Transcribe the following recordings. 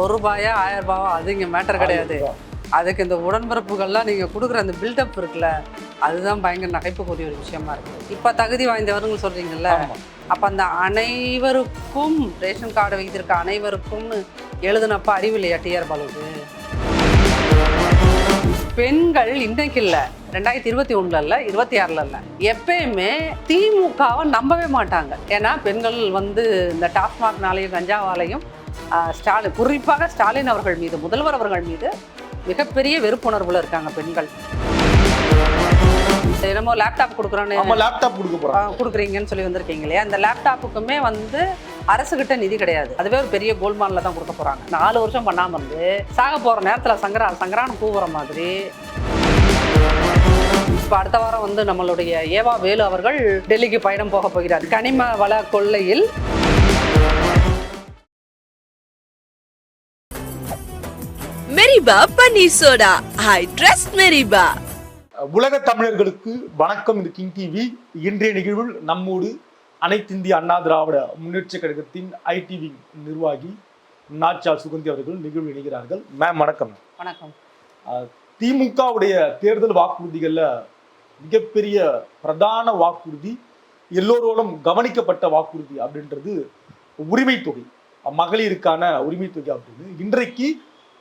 ஒரு ரூபாயா ஆயிரம் ரூபாவா? அது இங்கே மேட்டர் கிடையாது. அதுக்கு இந்த உடன்பிறப்புகள்லாம் நீங்கள் கொடுக்குற அந்த பில்டப் இருக்குல்ல அதுதான் பயங்கர நகைப்புக்குரிய ஒரு விஷயமா இருக்குது இப்போ தகுதி வாய்ந்தவருங்க சொல்கிறீங்கல்ல. அப்போ அந்த அனைவருக்கும் ரேஷன் கார்டு வைத்திருக்க அனைவருக்கும்னு எழுதுனப்ப அறிவு இல்லையா டிஆர் பாலுக்கு பெண்கள் இன்னைக்கு இல்லை ரெண்டாயிரத்தி இருபத்தி ஒண்ணுல இல்ல இருபத்தி ஆறுல இல்ல. எப்பயுமே திமுகவை நம்பவே மாட்டாங்க. ஏன்னா பெண்கள் வந்து இந்த டாஸ்மாக்னாலையும் கஞ்சாவாலையும் ஸ்டாலின் குறிப்பாக ஸ்டாலின் அவர்கள் மீது முதல்வர் அவர்கள் மீது மிகப்பெரிய வெறுப்புணர்வுல இருக்காங்க பெண்கள். என்னமோ லேப்டாப் கொடுக்குறோன்னு லேப்டாப் கொடுக்க ஆஹ் கொடுக்குறீங்கன்னு சொல்லி வந்திருக்கீங்க இல்லையா? அந்த லேப்டாப்புக்குமே வந்து அரசுகிட்ட நிதி கிடையாது. அதுவே ஒரு பெரிய கோல்மானில் தான் கொடுக்க போகிறாங்க நாலு வருஷம் பண்ணாமல் இருந்து சாக போகிற நேரத்தில் சங்கரா சங்கரான்னு கூவுற மாதிரி. இப்போ அடுத்த வாரம் வந்து நம்மளுடைய ஏவா வேலு அவர்கள் டெல்லிக்கு பயணம் போக போகிறார். கனிம வள கொள்ளையில் மெரிபா பன்னீர் சோடா. I trust மெரிபா. உலக தமிழர்களுக்கு வணக்கம். இது கிங் டிவி. இன்றைய நிகழ்வில் நம்மோடு அனைத்து இந்திய அண்ணா திராவிட முன்னேற்ற கழகத்தின் ஐடிவி நிர்வாகி நாச்சார் சுகந்தி அவர்கள் நிகழ்வு இணைகிறார்கள். மேம் வணக்கம். வணக்கம். திமுகவுடைய தேர்தல் வாக்குறுதிகள்ல மிகப்பெரிய பிரதான வாக்குறுதி எல்லோரோடும் கவனிக்கப்பட்ட வாக்குறுதி அப்படின்றது உரிமை தொகை மகளிருக்கான உரிமை தொகை அப்படின்னு. இன்றைக்கு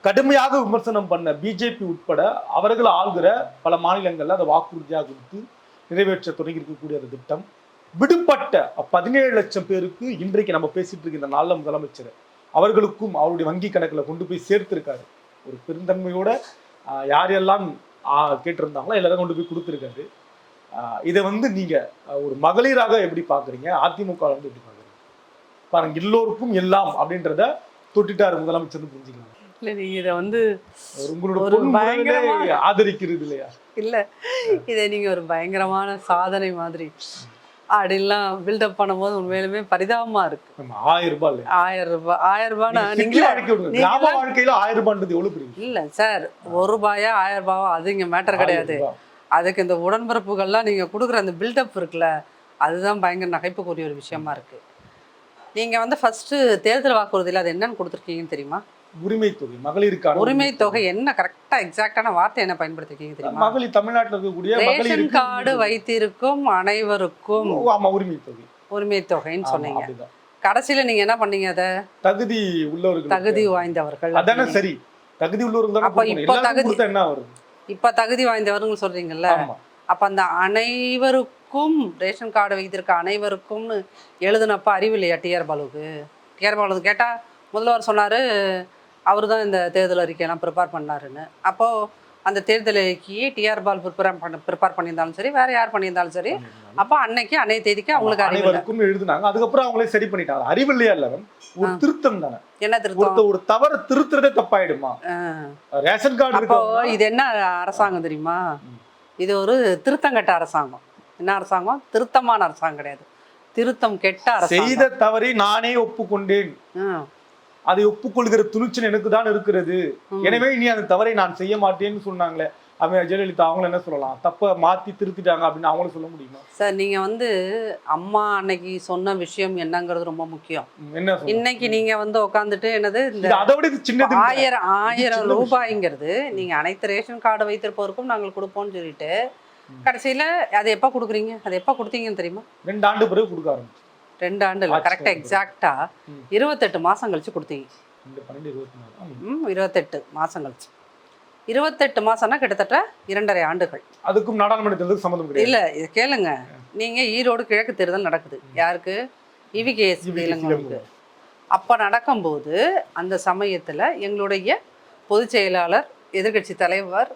கடுமையாக விமர்சனம் பண்ண பிஜேபி உட்பட அவர்கள் ஆள்கிற பல மாநிலங்களில் அதை வாக்குறுதியாக கொடுத்து நிறைவேற்ற தொடங்கி இருக்கக்கூடிய அந்த திட்டம். விடுபட்ட பதினேழு லட்சம் பேருக்கு இன்றைக்கு நம்ம பேசிட்டு இருக்க இந்த நாளில் முதலமைச்சர் அவர்களுக்கும் அவருடைய வங்கி கணக்கில் கொண்டு போய் சேர்த்திருக்காரு. ஒரு பெருந்தன்மையோட யார் யாரெல்லாம் கேட்டிருந்தாங்களோ எல்லாரும் கொண்டு போய் கொடுத்துருக்காரு. இதை வந்து நீங்க ஒரு மகளிராக எப்படி பாக்குறீங்க அதிமுக வந்து எப்படி பாக்குறீங்க பாருங்க எல்லோருக்கும் எல்லாம் அப்படின்றத தொட்டிட்டார் முதலமைச்சர்னு புரிஞ்சுக்கலாம் இல்லை நீங்கள் இதை வந்து ஒரு உங்களோட பயங்கரமான- ஆதரிக்கிறது இல்லையா? இல்லை. இதை நீங்கள் ஒரு பயங்கரமான சாதனை மாதிரி அப்படின்லாம் பில்டப் பண்ணும்போது உண்மையிலுமே பரிதாபமாக இருக்கு. ஆயிரம் ரூபாய் ஆயிரம் ரூபாய் ஆயிரம் ரூபாய்னா வாழ்க்கையில ஆயிரம் ரூபான்றது எவ்வளவு பெரிய இல்ல சார் ஒரு ரூபாயா ஆயிரம் ரூபாவா அது இங்க மேட்டர் கிடையாது. அதுக்கு இந்த உடன்பிறப்புகள்லாம் நீங்க கொடுக்குற அந்த பில்டப் இருக்குல்ல அதுதான் பயங்கர நகைப்புக்குரிய ஒரு விஷயமா இருக்கு. நீங்க வந்து ஃபர்ஸ்ட் தேர்தல் வாக்குறுதியில் அது என்னன்னு கொடுத்துருக்கீங்கன்னு தெரியுமா? உரிமை தொகை மகளிருக்கான உரிமை தொகை என்ன கரெக்டா எக்ஸாக்டான வார்த்தை என்ன பயன்படுத்திருக்கீங்க தெரியுமா? மகளிர் தமிழ்நாட்டுல இருக்கக்கூடிய ரேஷன் கார்டு வைத்திருக்கும் அனைவருக்கும். ஆமா உரிமை தொகை உரிமை தொகைன்னு சொன்னீங்க. கடைசியில நீங்க என்ன பண்ணீங்க அதை? தகுதி உள்ளவர்கள் தகுதி வாய்ந்தவர்கள் அதானே. சரி. தகுதி உள்ளவர்கள் அப்ப. இப்ப தகுதி- என்ன வருது இப்ப தகுதி வாய்ந்தவர்கள் சொல்றீங்கல்ல. அப்போ அந்த அனைவருக்கும் ரேஷன் கார்டு வைத்திருக்க அனைவருக்கும்னு எழுதுனப்ப அறிவு இல்லையா டிஆர் பாலுக்கு டிஆர் பாலு கேட்டால் முதல்வர் சொன்னார் அவர் தான் இந்த தேர்தல் அறிக்கையெல்லாம் ப்ரிப்பேர் பண்ணாருன்னு. அப்போது அந்த தேர்தல் அறிக்கையை டிஆர் பால் ப்ரிப்பேர் பண்ண ப்ரிப்பேர் பண்ணியிருந்தாலும் சரி வேறு யார் பண்ணியிருந்தாலும் சரி அப்போ அன்னைக்கு அன்னைய தேதிக்கு அவங்களுக்கு அனைவருக்கும் எழுதுனாங்க. அதுக்கப்புறம் அவங்களே சரி பண்ணிட்டாங்க. அறிவு இல்லையா இல்ல? ஒரு. திருத்தம் தானே. என்ன திருத்தம்? ஒரு தவற திருத்துறதே தப்பாயிடுமா. ரேஷன் கார்டு அப்போ இது என்ன அரசாங்கம் தெரியுமா? இது ஒரு திருத்தங்கட்ட அரசாங்கம். என்ன அரசாங்கம்? திருத்தமான அரசாங்கம் கிடையாது. திருத்தம் கெட்ட அரசாங்கம். செய்த தவறை நானே ஒப்புக்கொண்டேன். அதை ஒப்புக்கொள்கிற துணிச்சல் எனக்கு தான் இருக்கிறது. எனவே இனி அந்த தவறை நான் செய்ய மாட்டேன்னு சொன்னாங்களே அவன் ஜெயலலிதா அவங்கள என்ன சொல்லலாம் தப்ப மாத்தி திருத்திட்டாங்க அப்படின்னு அவங்களும் சொல்ல முடியுமா சார் நீங்க வந்து அம்மா அன்னைக்கு சொன்ன விஷயம் என்னங்கிறது ரொம்ப முக்கியம் என்ன? இன்னைக்கு நீங்க வந்து உட்காந்துட்டு என்னது இந்த அதை விட சின்னது. ஆயிரம் ஆயிரம். ரூபாய்ங்கிறது நீங்க அனைத்து ரேஷன் கார்டு வைத்திருப்பவருக்கும் நாங்கள் கொடுப்போம்னு சொல்லிட்டு கடைசியில அதை எப்போ கொடுக்குறீங்க அதை எப்போ கொடுத்தீங்கன்னு தெரியுமா ரெண்டு ஆண்டு பிறகு கொடுக்க ஆரம்பிச்சு ரெண்டு ஆண்டு இல்லை கரெக்டாக காலம். எக்ஸாக்டா ம். இருபத்தெட்டு மாசம் கழிச்சு கொடுத்தீங்க. இருபத்தெட்டு மாசம் கழிச்சு. இருபத்தெட்டு மாசம்னா கிட்டத்தட்ட இரண்டரை ஆண்டுகள். அதுக்கும் நாடாளுமன்ற தேர்தலுக்கு சம்மந்தம் இல்ல இது கேளுங்க. நீங்க ஈரோடு கிழக்கு தேர்தல் நடக்குது. யாருக்கு? இவிகேஎஸ் இளங்கோவுக்கு அப்ப நடக்கும்போது அந்த சமயத்துல எங்களுடைய பொதுச் செயலாளர் எதிர்க்கட்சி தலைவர்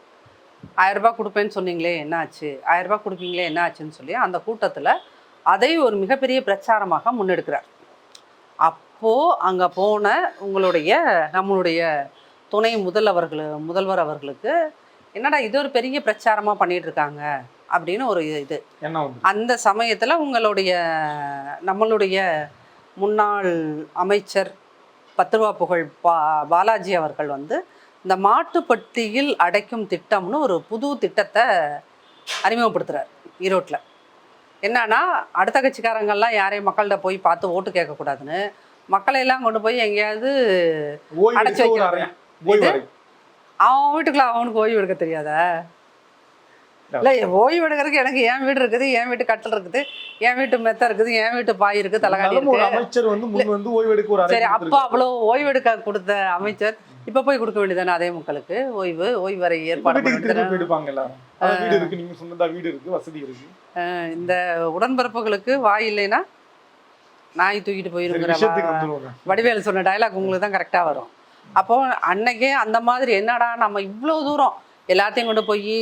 ஆயிரம் ரூபாய் கொடுப்பேன்னு சொன்னீங்களே என்ன ஆச்சு ஆயிரம் ரூபாய் கொடுப்பீங்களே என்ன ஆச்சுன்னு சொல்லி அந்த கூட்டத்துல அதை ஒரு மிகப்பெரிய பிரச்சாரமாக முன்னெடுக்கிறார். அப்போ அங்க போன உங்களுடைய நம்மளுடைய துணை முதல்வர்கள் முதல்வர் அவர்களுக்கு என்னடா இது ஒரு பெரிய பிரச்சாரமா பண்ணிட்டு இருக்காங்க அப்படின்னு ஒரு இது. அந்த சமயத்தில் உங்களுடைய நம்மளுடைய முன்னாள் அமைச்சர் பத்துருவா புகழ் பா பாலாஜி அவர்கள் வந்து இந்த மாட்டுப்பட்டியில் அடைக்கும் திட்டம்னு ஒரு புது திட்டத்தை அறிமுகப்படுத்துகிறார் ஈரோட்டில் என்னன்னா அடுத்த கட்சிக்காரங்கள்லாம் யாரையும் மக்கள்கிட்ட போய் பார்த்து ஓட்டு கேட்கக்கூடாதுன்னு மக்களை எல்லாம் கொண்டு போய் எங்கேயாவது அடைச்சு? அறை அவன் வீட்டுக்குள்ள அவனுக்கு ஓய்வு எடுக்க தெரியாதா? இல்லை ஓய்வு எடுக்கிறதுக்கு எனக்கு என் வீடு இருக்குது என் வீட்டு கட்டில் இருக்குது என் வீட்டு மெத்த இருக்குது என் வீட்டு பாய் இருக்குது தலைகாணி இருக்கு அமைச்சர் வந்து சரி அப்போ கொடுத்திருக்காரு. அவ்வளோ ஓய்வு எடுக்க கொடுத்த அமைச்சர். இப்போ போய் கொடுக்க வேண்டியதானே அதே மக்களுக்கு? ஓய்வு ஓய்வு வரை ஏற்பாடு வீட்டுக்கு திருப்பி பண்ணிட்டு போயிடுப்பாங்க எல்லாரும் அதான் வீடு இருக்கு நீங்க சொன்னதா வீடு இருக்கு வசதி இருக்கு. இந்த உடன்பிறப்புகளுக்கு வாய் இல்லைன்னா நாய் தூக்கிட்டு போயிருங்கிற வடிவேல் சொன்ன டயலாக் உங்களுக்கு தான் கரெக்டாக வரும். அப்போ அன்னைக்கே அந்த மாதிரி என்னடா நம்ம இவ்வளோ தூரம் எல்லாத்தையும் கொண்டு போய்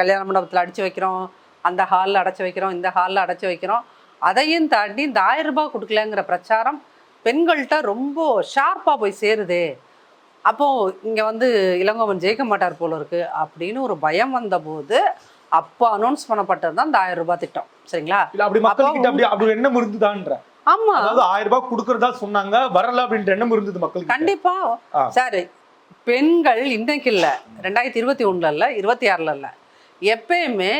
கல்யாண மண்டபத்தில் அடிச்சு வைக்கிறோம் அந்த ஹாலில் அடைச்சி வைக்கிறோம் இந்த ஹாலில் அடைச்சி வைக்கிறோம் அதையும் தாண்டி இந்த ஆயிரம் ரூபாய் கொடுக்கலங்கிற பிரச்சாரம் பெண்கள்கிட்ட ரொம்ப ஷார்ப்பாக போய் சேருதே. அப்போ இங்கே வந்து இளங்கோவன் ஜெயிக்க மாட்டார் போல இருக்கு அப்படின்னு ஒரு பயம் வந்தபோது அப்போ அனௌன்ஸ் பண்ணப்பட்டது தான் இந்த ஆயிரம் ரூபாய் திட்டம். சரிங்களா? அப்படி மக்கள் கிட்ட அப்படி அப்படி ஒரு எண்ணம் இருந்துதான்ற. ஆமா. அதாவது ஆயிரம் ரூபாய் கொடுக்கறதா சொன்னாங்க வரல அப்படின்ற எண்ணம் இருந்தது மக்களுக்கு கண்டிப்பா. சார் பெண்கள் இன்னைக்கு இல்ல ரெண்டாயிரத்தி இருபத்தி ஒண்ணுல இல்ல இருபத்தி ஆறுல இல்ல. எப்பயுமே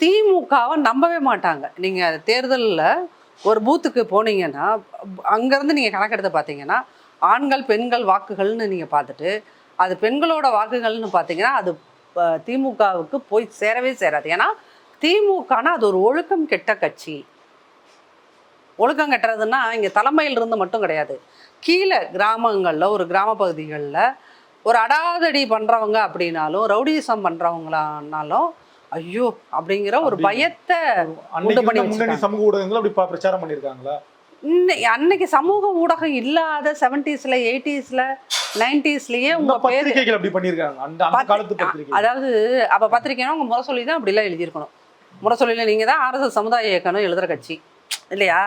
திமுகவை நம்பவே மாட்டாங்க. நீங்க தேர்தல்ல ஒரு பூத்துக்கு போனீங்கன்னா அங்கேருந்து நீங்கள் கணக்கெடுத்து பார்த்தீங்கன்னா ஆண்கள் பெண்கள் வாக்குகள்னு நீங்கள் பார்த்துட்டு அது பெண்களோட வாக்குகள்னு பார்த்தீங்கன்னா அது திமுகவுக்கு போய் சேரவே சேராது. ஏன்னா திமுகனா அது ஒரு ஒழுக்கம் கெட்ட கட்சி. ஒழுக்கம் கட்டுறதுன்னா இங்கே தலைமையில் இருந்து மட்டும் கிடையாது. கீழே கிராமங்களில் ஒரு கிராம பகுதிகளில் ஒரு அடாதடி பண்ணுறவங்க அப்படின்னாலும் ரவுடிசம் பண்ணுறவங்களானாலும் ஐயோ! அப்படிங்கிற ஒரு பயத்தை. சமூக ஊடகங்கள் அப்படி பிரச்சாரம் பண்ணிருக்காங்களா இன்னை அன்னைக்கு சமூக ஊடகம் இல்லாத செவன்டீஸ்ல எயிட்டிஸ்ல நைன்டிஸ்லயே உங்க பத்திரிகைகள் அப்படி பண்ணிருக்காங்க அந்த காலத்து பத்திரிகை அதாவது அப்ப பத்திரிக்கைனா உங்க முரசொலி தான் அப்படிலாம் எழுதியிருக்கணும். முரசொலியில நீங்க தான் ஆர்எஸ்எஸ் சமுதாய இயக்கம்னு எழுதுற கட்சி. இல்லையா?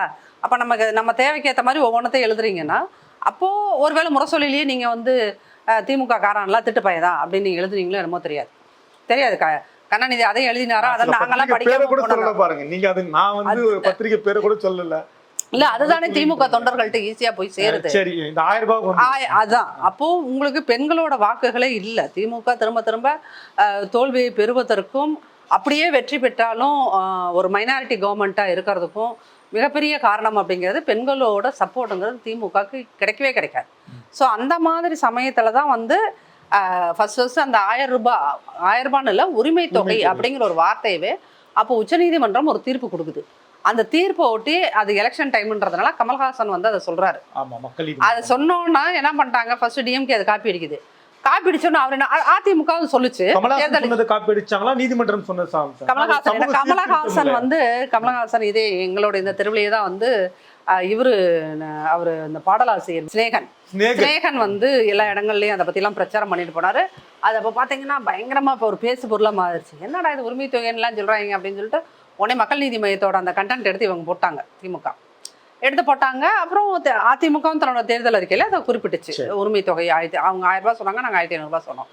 அப்ப நமக்கு நம்ம தேவைக்கு ஏற்ற மாதிரி ஒவ்வொன்றத்தையும் எழுதுறீங்கன்னா அப்போ ஒருவேளை முரசொலியிலேயே நீங்க வந்து திமுக காரன்லாம் திட்டு பையதான் அப்படின்னு நீங்க எழுதுனீங்களோ என்னமோ தெரியாது. தெரியாது. க கருணாநிதி அதையும் எழுதினாரா? அதை நாங்கெல்லாம் போனோம். பாருங்க. நீங்க அது நான் வந்து பத்திரிகை பேரை கூட சொல்லல. இல்ல அதுதானே திமுக தொண்டர்கள்ட்ட ஈஸியா போய் சேருது. சரி இந்த ஆயிரம் ரூபாய் அதான். அப்போ உங்களுக்கு பெண்களோட வாக்குகளே இல்லை. திமுக திரும்ப திரும்ப தோல்வியை பெறுவதற்கும் அப்படியே வெற்றி பெற்றாலும் ஒரு மைனாரிட்டி கவர்மெண்ட்டாக இருக்கிறதுக்கும் மிகப்பெரிய காரணம் அப்படிங்கிறது பெண்களோட சப்போர்ட்டுங்கிறது திமுகக்கு கிடைக்கவே கிடைக்காது. ஸோ அந்த மாதிரி சமயத்தில் தான் வந்து ஃபர்ஸ்ட் ஃபர்ஸ்ட் அந்த ஆயிரம் ரூபாய் ஆயிரம் ரூபான்னு இல்லை உரிமை தொகை. அப்படிங்கிற ஒரு வார்த்தையவே அப்போ உச்சநீதிமன்றம் ஒரு தீர்ப்பு கொடுக்குது. அந்த தீர்ப்பை ஒட்டி அது எலெக்ஷன் டைம்ன்றதுனால கமல்ஹாசன் வந்து அதை சொல்றாரு. ஆமா மக்கள் அதை சொன்னோன்னா என்ன பண்ணிட்டாங்க ஃபர்ஸ்ட் டிஎம்கே அதை காப்பி அடிக்குது. காப்பி அடிச்சோன்னா அவர் என்ன அதிமுக சொல்லுச்சு. சொன்னதை காப்பி அடிச்சாங்களா? நீதிமன்றம் சொன்ன சாமி சார்? கமலஹாசன் கமலஹாசன் வந்து கமலஹாசன் இதே எங்களோட இந்த தெருவிலேயே தான் வந்து இவரு அவரு இந்த பாடலாசிரியர் சிநேகன். சிநேகன். வந்து எல்லா இடங்கள்லயும் அதை பத்திலாம் பிரச்சாரம் பண்ணிட்டு போனாரு. அது அப்போ பார்த்தீங்கன்னா பயங்கரமா இப்போ ஒரு பேசு பொருளாக மாறிடுச்சு. என்னடா இது உரிமை தொகைன்னுலாம் சொல்றாங்க அப்படின்னு சொல்லிட்டு உடனே மக்கள் நீதி மையத்தோட அந்த கண்டென்ட் எடுத்து இவங்க போட்டாங்க திமுக. எடுத்து போட்டாங்க அப்புறம் அதிமுகவும் தன்னோட தேர்தல் அறிக்கையில அதை குறிப்பிட்டுச்சு. உரிமை தொகை ஆயிரத்தி அவங்க ஆயிரம் ரூபாய் சொன்னாங்க நாங்கள் ஆயிரத்தி ஐநூறுரூபா சொன்னோம்.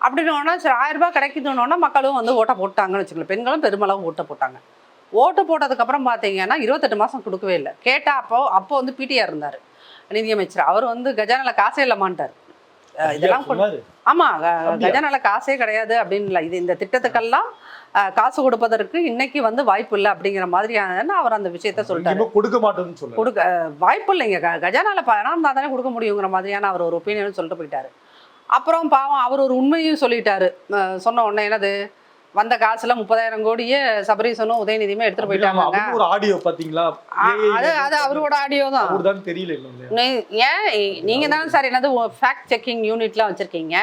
அப்படின்னோன்னா சரி ஆயிரம் ரூபாய் கிடைக்குதுன்னொன்னா மக்களும் வந்து ஓட்டை போட்டாங்கன்னு வச்சுக்கோங்களேன். பெண்களும் பெருமளவு ஓட்டை போட்டாங்க. ஓட்டு போட்டதுக்கப்புறம் பார்த்தீங்கன்னா இருபத்தெட்டு மாதம் கொடுக்கவே இல்லை. கேட்டால் அப்போ அப்போ வந்து பிடிஆர் இருந்தார் நிதியமைச்சர். அவர் வந்து கஜானால காசே இல்லமான்ட்டார் இதெல்லாம் கொண்டு- சொன்னாரு. ஆமா க- அப்படியா? கஜானால காசே கிடையாது அப்படின்னு இல்லை. இது இந்த திட்டத்துக்கெல்லாம் காசு கொடுப்பதற்கு இன்னைக்கு வந்து வாய்ப்பு இல்லை அப்படிங்கிற மாதிரியான அவர் அந்த விஷயத்த சொல்லிட்டாரு. கொடுக்க மாட்டேன்னு கொடுக்க வாய்ப்பு இல்லைங்க. கஜானால பணம் தானே கொடுக்க முடியுங்கிற மாதிரியான அவர் ஒரு ஒப்பீனியன் சொல்லிட்டு போயிட்டாரு. அப்புறம் பாவம் அவர் ஒரு உண்மையும் சொல்லிட்டாரு. சொன்ன உடனே என்னது? வந்த காசுல முப்பதாயிரம் கோடியே சபரீசனும் உதயநிதியுமே எடுத்துட்டு போயிட்டாங்க. ஒரு ஆடியோ பாத்தீங்களா? அது அது அவரோட ஆடியோ தான். தெரியல ஏன்? நீங்க தான் சார் என்னது ஃபேக்ட் செக்கிங் யூனிட்லாம் வச்சிருக்கீங்க.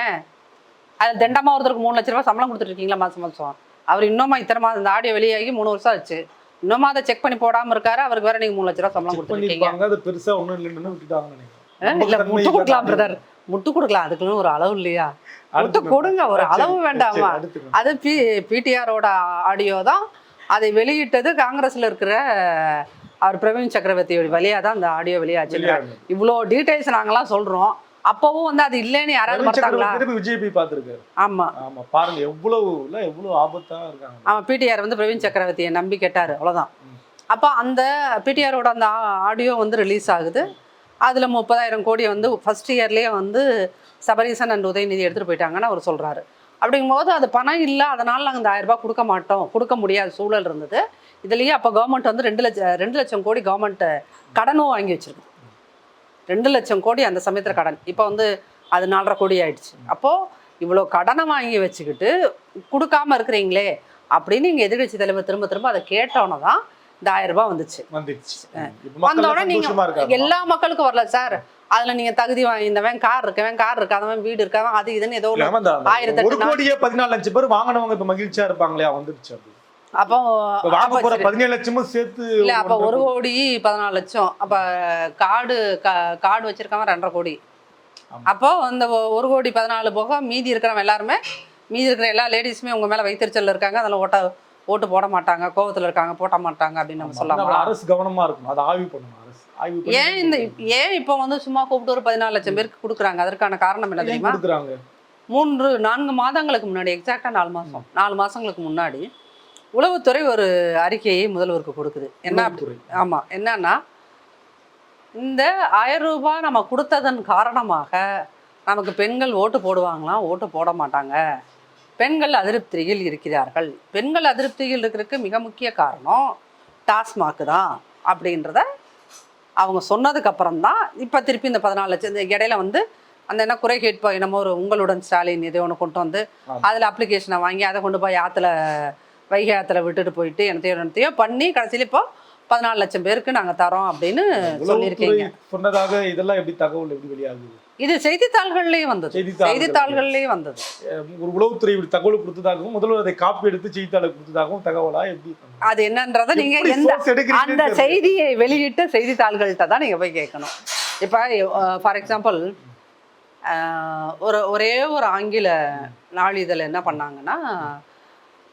அது தண்டமா ஒருத்தருக்கு மூணு லட்ச ரூபாய் சம்பளம் கொடுத்துட்டு இருக்கீங்களா மாசம் மாசம்? அவர் இன்னுமா இத்தனை மாதம் இந்த ஆடியோ வெளியாகி மூணு வருஷம் ஆச்சு. இன்னுமா அதை செக் பண்ணி போடாம இருக்காரு அவருக்கு வேற நீங்க மூணு லட்ச ரூபாய் சம்பளம் கொடுத்துருக்கீங்க பெருசா ஒண்ணும் இல்லைன்னு நினைக்கிறேன். இல்ல முட்டு கொடுக்கலாம் பிரதர் முட்டு கொடுக்கலாம். அதுக்குன்னு ஒரு அளவு இல்லையா? முட்டு கொடுங்க ஒரு அளவு வேண்டாமா. அது பி பிடிஆரோட ஆடியோ தான். அதை வெளியிட்டது காங்கிரஸ்ல இருக்கிற அவர் பிரவீன் சக்கரவர்த்தியோட வழியா தான் அந்த ஆடியோ வெளியாச்சு. இவ்வளோ டீடைல்ஸ் நாங்கெல்லாம் சொல்றோம். அப்பவும் வந்து அது இல்லைன்னு யாராவது திருப்பி விஜய் போய் பார்த்திருக்காரு. ஆமா. ஆமா பாருங்க எவ்வளவு இல்ல எவ்வளவு ஆபத்தா இருக்காங்க. அவன் பிடிஆர் வந்து பிரவீன் சக்கரவர்த்தியை நம்பி கேட்டாரு அவ்வளவுதான். ம். அப்போ அந்த பிடிஆரோட அந்த ஆடியோ வந்து ரிலீஸ் ஆகுது. அதுல முப்பதாயிரம் கோடி வந்து ஃபர்ஸ்ட் இயர்லயே வந்து சபரீசன் அண்ட் உதயநிதி எடுத்துட்டு போயிட்டாங்கன்னு அவர் சொல்றாரு. அப்படிங்கும்போது அது பணம் இல்லை அதனால நாங்கள் இந்த ஆயிரம் ரூபாய் கொடுக்க மாட்டோம் கொடுக்க முடியாத சூழல் இருந்தது. இதுலயே அப்போ கவர்மெண்ட் வந்து ரெண்டு லட்சம் ரெண்டு லட்சம் கோடி கவர்மெண்ட் கடனும் வாங்கி வச்சிருக்கு. ரெண்டு லட்சம் கோடி அந்த சமயத்தில் கடன். இப்போ வந்து அது நாலரை கோடி ஆயிடுச்சு. அப்போது இவ்வளோ கடனை வாங்கி வச்சுக்கிட்டு கொடுக்காம இருக்கிறீங்களே அப்படின்னு இங்கே எதிர்கட்சி தலைவர் திரும்ப திரும்ப அதை கேட்டோன்னே தான் இந்த ஆயிரம் ரூபாய் வந்துச்சு. வந்தோடனே நீங்க எல்லா மக்களுக்கும் வரல. சார் அதுல நீங்க தகுதி வாய்ந்தவன் கார் இருக்கவன் கார் இருக்காதவன் வீடு இருக்காதவன் அது இதுன்னு ஏதோ ஆயிரத்தி பதினாலு லட்சம் பேர் வாங்கினவங்க இப்ப மகிழ்ச்சியா இருப்பாங்களே வந்துருச்சு அப்போ வாங்க போற. பதினேழு லட்சமும் சேர்த்து இல்ல அப்ப ஒரு கோடி. கோடி பதினாலு லட்சம். அப்ப கார்டு கா- கார்டு வச்சிருக்கவன் ரெண்டரை கோடி. அப்போ அந்த ஒரு கோடி பதினாலு போக மீதி இருக்கிறவன் எல்லாருமே மீதி இருக்கிற எல்லா லேடிஸுமே உங்க மேல வைத்தறிச்சல்ல இருக்காங்க அதில் ஓட்ட ஓட்டு போட மாட்டாங்க கோவத்துல இருக்காங்க போட மாட்டாங்க அப்படின்னு நம்ம சொல்லலாமா? அரசு கவனமா இருக்கணும். அதை ஆய்வு பண்ணணும் அரசு. ஏன் இந்த ஏன் இப்போ வந்து சும்மா கூப்பிட்டு ஒரு பதினாலு லட்சம் பேருக்கு கொடுக்குறாங்க? அதற்கான காரணம் என்ன தெரியுமா? மூன்று நான்கு மாதங்களுக்கு முன்னாடி எக்ஸாக்டாக நாலு மாதம் நாலு மாதங்களுக்கு முன்னாடி உளவுத்துறை ஒரு அறிக்கையை முதல்வருக்கு கொடுக்குது. என்ன. ஆமாம் என்னன்னா இந்த ஆயிரம் ரூபாய் நம்ம கொடுத்ததன் காரணமாக நமக்கு பெண்கள் ஓட்டு போடுவாங்களாம் ஓட்டு போட மாட்டாங்க. பெண்கள் அதிருப்தியில் இருக்கிறார்கள். பெண்கள் அதிருப்தியில் இருக்கிறதுக்கு மிக முக்கிய காரணம் டாஸ்மாக் தான் அப்படின்றத அவங்க சொன்னதுக்கு அப்புறம் தான் இப்போ திருப்பி இந்த பதினாலு லட்சம் இந்த இடையில வந்து அந்த என்ன குறை கேட்பா என்னமோ ஒரு உங்களுடன் ஸ்டாலின் இதை ஒன்று கொண்டு வந்து. அதில் அப்ளிகேஷனை வாங்கி அதை கொண்டு போய் ஆற்றுல வைகை ஆற்றுல விட்டுட்டு போயிட்டு என்னத்தையோ என்னத்தையோ பண்ணி கடைசியில் இப்போ பதினாலு லட்சம் பேருக்கு நாங்கள் தரோம் அப்படின்னு சொல்லியிருக்கீங்க. சொன்னதாக இதெல்லாம் எப்படி தகவல் எப்படி வெளியாகுது? இது செய்தித்தாள்கள்லேயே வந்தது. செய்தித்தாள்கள். செய்தித்தாள்கள்லேயே வந்தது. ஒரு உளவுத்துறை இப்படி தகவல் கொடுத்ததாகவும் முதல்வர் அதை காப்பி எடுத்து செய்தித்தாளர் கொடுத்ததாகவும் தகவலா எப்படி? அது என்னன்றதை நீங்க எந்த அந்த. செய்தியை வெளியிட்ட செய்தித்தாள்கள்கிட்ட தான் நீங்க போய் கேட்கணும். இப்போ ஃபார் எக்ஸாம்பிள் ஒரு ஒரே ஒரு ஆங்கில நாளிதழ் என்ன பண்ணாங்கன்னா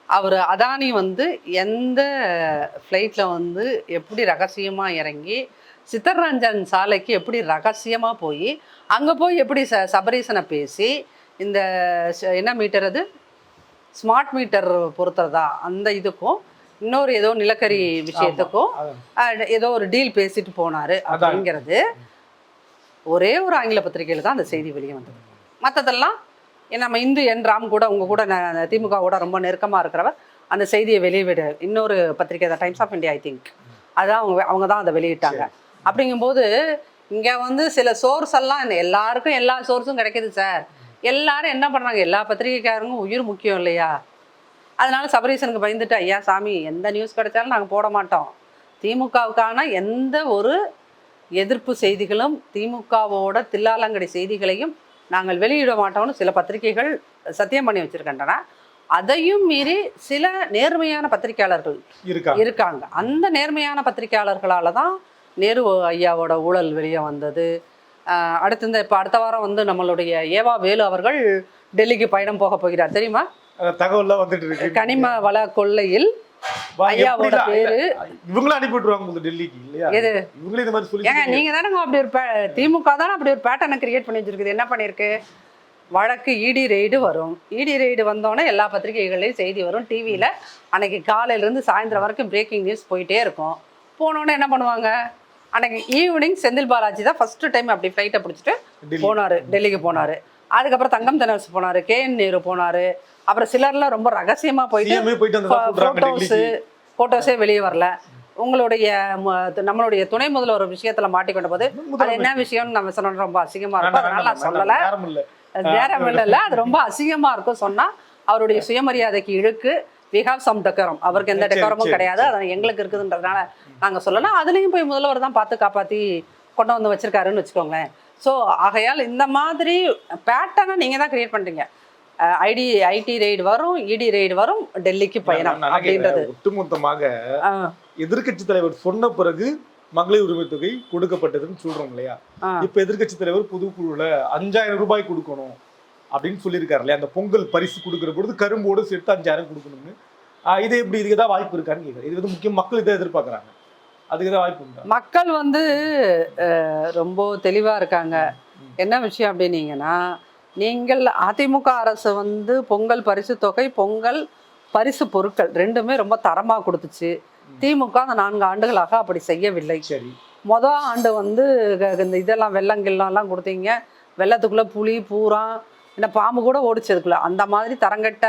அவர் அதானி வந்து எந்த ஃப்ளைட்டில் வந்து எப்படி ரகசியமாக இறங்கி சித்தரஞ்சன் சாலைக்கு எப்படி ரகசியமாக போய் அங்கே போய் எப்படி ச சபரீசனை பேசி இந்த என்ன மீட்டர் அது? ஸ்மார்ட் மீட்டர் பொறுத்துறதா அந்த இதுக்கும் இன்னொரு ஏதோ நிலக்கரி விஷயத்துக்கும் ஏதோ ஒரு டீல் பேசிட்டு போனாரு. அப்படிங்கிறது ஒரே ஒரு ஆங்கில பத்திரிகையில் தான் அந்த செய்தி வெளியே வந்தது. மற்றதெல்லாம் நம்ம இந்து என் ராம் கூட உங்க கூட ந- திமுக கூட ரொம்ப நெருக்கமாக இருக்கிறவர் அந்த செய்தியை வெளியிட இன்னொரு பத்திரிகை தான் Times of India I think அதான் அவங்க அவங்க தான் அதை வெளியிட்டாங்க. அப்படிங்கும்போது இங்கே வந்து சில சோர்ஸ் எல்லாம் எல்லாருக்கும் எல்லா சோர்ஸும் கிடைக்குது சார் எல்லாரும் என்ன பண்ணுறாங்க எல்லா பத்திரிகைக்காரங்களும் உயிர் முக்கியம் இல்லையா? அதனால சபரீசனுக்கு பயந்துட்டு ஐயா சாமி எந்த நியூஸ் கிடைச்சாலும் நாங்கள் போட மாட்டோம். திமுகவுக்கான எந்த ஒரு எதிர்ப்பு செய்திகளும் திமுகவோட தில்லாலங்கடி செய்திகளையும் நாங்கள் வெளியிட மாட்டோம்னு சில பத்திரிகைகள் சத்தியம் பண்ணி வச்சிருக்கின்றன. அதையும் மீறி சில நேர்மையான பத்திரிகையாளர்கள் இருக்காங்க. அந்த நேர்மையான பத்திரிகையாளர்களால தான் நேரு ஐயாவோட ஊழல் வெளியே வந்தது. அடுத்து இந்த இப்போ அடுத்த வாரம் வந்து நம்மளுடைய ஏவா வேலு அவர்கள் டெல்லிக்கு பயணம் போக போகிறார். தெரியுமா? தகவல்லாம் வந்துட்டு இருக்கு. கனிம வள கொள்ளையில் ஐயாவோட? பேரு? இவங்களும் அனுப்பி விட்டுருவாங்க உங்களுக்கு டெல்லிக்கு இல்லையா? எது? இவங்களே இந்த மாதிரி சொல்லி ஏங்க நீங்க தானங்க அப்படி ஒரு திமுக தானே அப்படி ஒரு பேட்டர்னை கிரியேட் பண்ணி வச்சிருக்குது. என்ன பண்ணிருக்கு வழக்கு இடி ரெய்டு வரும். இடி ரெய்டு வந்தோடனே எல்லா பத்திரிகைகள்லையும் செய்தி வரும். டிவியில் அன்னைக்கு காலையிலேருந்து சாயந்தரம் வரைக்கும் பிரேக்கிங் நியூஸ் போயிட்டே இருக்கும். போனோடனே என்ன பண்ணுவாங்க? அன்னைக்கு ஈவினிங் செந்தில் பாலாஜி தான் ஃபர்ஸ்ட் டைம் அப்படி ஃப்ளைட்டை பிடிச்சிட்டு. போனார் டெல்லிக்கு போனார். அதுக்கப்புறம் தங்கம் தெனரசு போனார் கே என் நேரு போனார். அப்புறம் சிலர்லாம் ரொம்ப ரகசியமாக போயிட்டு டெல்லிக்கு. ஃபோட்டோஸே வெளியே வரல. உங்களுடைய நம்மளுடைய துணை முதல்வர் ஒரு விஷயத்துல மாட்டிக்கொண்ட போது அது என்ன விஷயம்னு நம்ம சொன்னோம் ரொம்ப அசிங்கமா இருக்கும். அதனால நான் சொல்லல. நேரம் இல்ல. அது ரொம்ப அசிங்கமா இருக்கும் சொன்னா அவருடைய சுயமரியாதைக்கு இழுக்கு வி ஹாவ் சம் டெக்கரம் அவருக்கு எந்த டெக்கரமும் கிடையாது. அது எங்களுக்கு இருக்குதுன்றதுனால நாங்க சொல்லலாம் அதுலயும் போய் முதல்வர் தான் பார்த்து காப்பாத்தி கொண்டு வந்து வச்சிருக்காருன்னு வச்சுக்கோங்களேன். ஸோ ஆகையால் இந்த மாதிரி பேட்டர்னை நீங்க தான் கிரியேட் பண்றீங்க. ஐடி ஐடி ரெய்டு வரும் இடி ரெய்டு வரும் டெல்லிக்கு பயணம் அப்படின்றது. ஒட்டுமொத்தமாக ஆ, எதிர்க்கட்சி தலைவர் சொன்ன பிறகு மகளிர் உரிமை தொகை கொடுக்கப்பட்டதுன்னு சொல்றோம் இல்லையா. இப்ப எதிர்க்கட்சி தலைவர் பொதுக்குழுல அஞ்சாயிரம் ரூபாய் கொடுக்கணும் அப்படின்னு சொல்லியிருக்காரு இல்லையா? அந்த பொங்கல் பரிசு கொடுக்கிற பொழுது கரும்போடு சேர்த்து அஞ்சாயிரம் கொடுக்கணும்னு. இது எப்படி இதுக்கு ஏதாவது வாய்ப்பு இருக்கான்னு கேட்குறேன். இது வந்து முக்கியம் மக்கள் இதை எதிர்பார்க்கறாங்க. அதுக்கு வாய்ப்பு மக்கள் வந்து ரொம்ப தெளிவாக இருக்காங்க. என்ன விஷயம் அப்படின்னீங்கன்னா நீங்கள் அதிமுக அரசு வந்து பொங்கல் பரிசு தொகை பொங்கல் பரிசு பொருட்கள் ரெண்டுமே ரொம்ப தரமாக கொடுத்துச்சு. திமுக அந்த நான்கு ஆண்டுகளாக அப்படி செய்யவில்லை. சரி. மொதல் ஆண்டு வந்து இந்த இதெல்லாம் வெள்ளங்கில்லாம் கொடுத்தீங்க. வெள்ளத்துக்குள்ளே புலி பூரா என்ன பாம்பு கூட ஓடிச்சு அதுக்குள்ள. அந்த மாதிரி தரங்கட்ட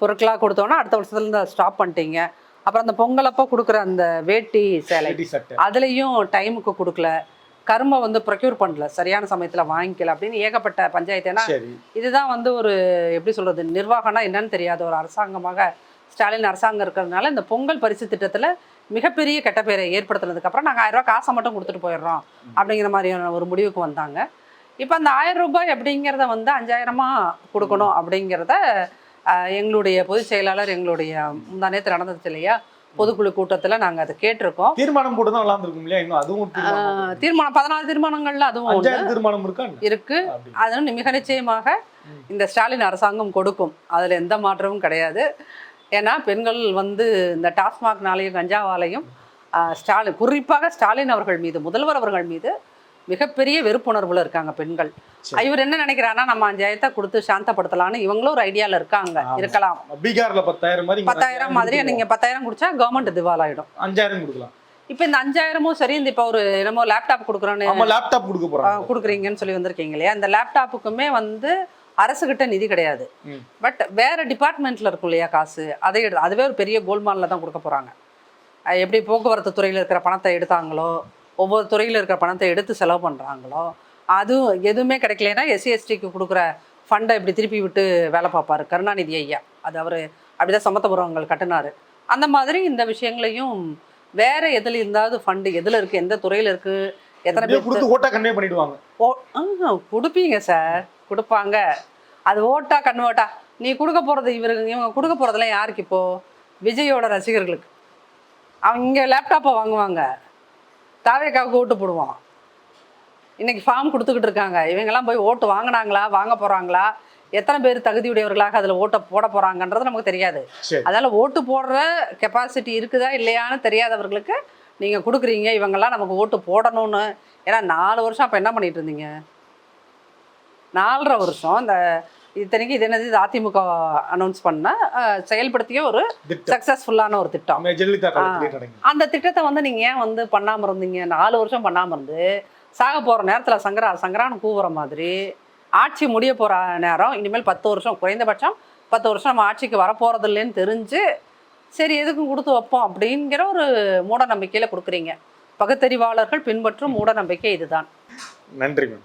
பொருட்களாக கொடுத்தோன்னா அடுத்த வருஷத்துலேருந்து ஸ்டாப் பண்ணிட்டீங்க. அப்புறம் அந்த பொங்கல் அப்போ கொடுக்குற அந்த வேட்டி சேலை. அதுலேயும் டைமுக்கு கொடுக்கல. கரும்பை வந்து ப்ரொக்யூர் பண்ணல. சரியான சமயத்தில் வாங்கிக்கல அப்படின்னு ஏகப்பட்ட பஞ்சாயத்து. ஏன்னா இதுதான் வந்து ஒரு எப்படி சொல்றது நிர்வாகம்னா என்னன்னு தெரியாத. ஒரு அரசாங்கமாக ஸ்டாலின் அரசாங்கம் இருக்கிறதுனால இந்த பொங்கல் பரிசு திட்டத்தில் மிகப்பெரிய கெட்ட பேரை ஏற்படுத்தினதுக்கப்புறம் நாங்கள் ஆயிரம் ரூபாய் காசை மட்டும் கொடுத்துட்டு போயிடுறோம் அப்படிங்கிற மாதிரியான ஒரு முடிவுக்கு வந்தாங்க. இப்போ அந்த ஆயிரம் ரூபாய் அப்படிங்கிறத வந்து அஞ்சாயிரமா கொடுக்கணும் அப்படிங்கிறத எங்களுடைய பொதுச் செயலாளர் எங்களுடைய முந்தானேத்து நடந்தது இல்லையா? பொதுக்குழு கூட்டத்தில் நாங்கள் அதை கேட்டிருக்கோம். தீர்மானம் போட்டு தான் நல்லா இருந்திருக்கும் இல்லையா? இன்னும் அதுவும் தீர்மானம் பதினாலு தீர்மானங்கள்ல அதுவும் தீர்மானம் இருக்கா? இருக்கு. அது மிக நிச்சயமாக. இந்த ஸ்டாலின் அரசாங்கம் கொடுக்கும். அதில் எந்த மாற்றமும் கிடையாது. ஏன்னா பெண்கள் வந்து இந்த டாஸ்மாக்னாலையும் கஞ்சாவாலையும் ஸ்டாலின் குறிப்பாக ஸ்டாலின் அவர்கள் மீது முதல்வர் அவர்கள் மீது மிகப்பெரிய வெறுப்புணர்வுல இருக்காங்க பெண்கள். இவர் என்ன நினைக்கிறாருன்னா நம்ம அஞ்சாயிரத்தை கொடுத்து சாந்தப்படுத்தலாம்னு இவங்களும் ஒரு ஐடியால இருக்காங்க. இருக்கலாம். பீகார்ல பத்தாயிரம் மாதிரி பத்தாயிரம் மாதிரி. நீங்க பத்தாயிரம் குடிச்சா கவர்மெண்ட் திவாலாயிடும். அஞ்சாயிரம் கொடுக்கலாம். இப்போ இந்த அஞ்சாயிரமும் சரி இந்த இப்போ ஒரு என்னமோ லேப்டாப் கொடுக்குறோன்னு லேப்டாப் கொடுக்க ஆஹ் கொடுக்குறீங்கன்னு சொல்லி வந்திருக்கீங்க இல்லையா? இந்த லேப்டாப்புக்குமே வந்து அரசுகிட்ட நிதி கிடையாது. பட் வேற டிபார்ட்மெண்ட்ல இருக்கும் இல்லையா காசு? அதை அதுவே ஒரு பெரிய கோல்மாலில் தான் கொடுக்க போறாங்க. எப்படி போக்குவரத்து துறையில் இருக்கிற பணத்தை எடுத்தாங்களோ ஒவ்வொரு துறையில் இருக்கிற பணத்தை எடுத்து செலவு பண்ணுறாங்களோ அதுவும் எதுவுமே கிடைக்கலனா எஸ்சி எஸ்டிக்கு கொடுக்குற ஃபண்டை இப்படி திருப்பி விட்டு வேலை பார்ப்பாரு. கருணாநிதி ஐயா. அது அவர் அப்படிதான் சமத்துவபுரங்கள் கட்டினாரு. அந்த மாதிரி இந்த விஷயங்களையும் வேற எதுல இருந்தாவது ஃபண்டு எதுல இருக்கு எந்த துறையில இருக்கு எத்தனை பேர் கொடுத்து ஓட்டா கன்வே பண்ணிடுவாங்க. ஓ கொடுப்பீங்க சார். கொடுப்பாங்க. அது ஓட்டா கன்வெர்ட்டா நீ கொடுக்க போறது இவருக்கு இவங்க கொடுக்க போறதெல்லாம் யாருக்கு இப்போ? விஜயோட ரசிகர்களுக்கு. அவங்க லேப்டாப்பை வாங்குவாங்க. தாவேக்காவுக்கு ஓட்டு போடுவான் இன்னைக்கு ஃபார்ம் கொடுத்துக்கிட்டு இருக்காங்க. இவங்கெல்லாம் போய் ஓட்டு வாங்கினாங்களா? வாங்க போறாங்களா? எத்தனை பேர் தகுதியுடையவர்களாக அதில் ஓட்டை போட போறாங்கன்றது நமக்கு தெரியாது. அதனால ஓட்டு போடுற கெப்பாசிட்டி இருக்குதா இல்லையான்னு தெரியாதவர்களுக்கு நீங்க கொடுக்குறீங்க. இவங்கெல்லாம் நமக்கு ஓட்டு போடணும்னு. ஏன்னா நாலு வருஷம் அப்ப என்ன பண்ணிட்டு இருந்தீங்க? நாலரை வருஷம் இந்த இத்தனைக்கு இது என்னது? அதிமுக அனௌன்ஸ் பண்ண செயல்படுத்திய ஒரு சக்சஸ்ஃபுல்லான ஒரு திட்டம். அந்த திட்டத்தை வந்து நீங்க ஏன் வந்து பண்ணாம இருந்தீங்க? நாலு வருஷம் பண்ணாம இருந்து சாக போற நேரத்துல சங்கரா சங்கரான்னு கூவுற மாதிரி ஆட்சி முடிய போற நேரம் இனிமேல் பத்து வருஷம் குறைந்தபட்சம் பத்து வருஷம் நம்ம ஆட்சிக்கு வரப்போறது இல்லைன்னு தெரிஞ்சு சரி எதுக்கும் கொடுத்து வைப்போம்? அப்படிங்கிற ஒரு மூட நம்பிக்கையில கொடுக்குறீங்க. பகுத்தறிவாளர்கள் பின்பற்றும் மூட நம்பிக்கை இதுதான். நன்றி மேம்.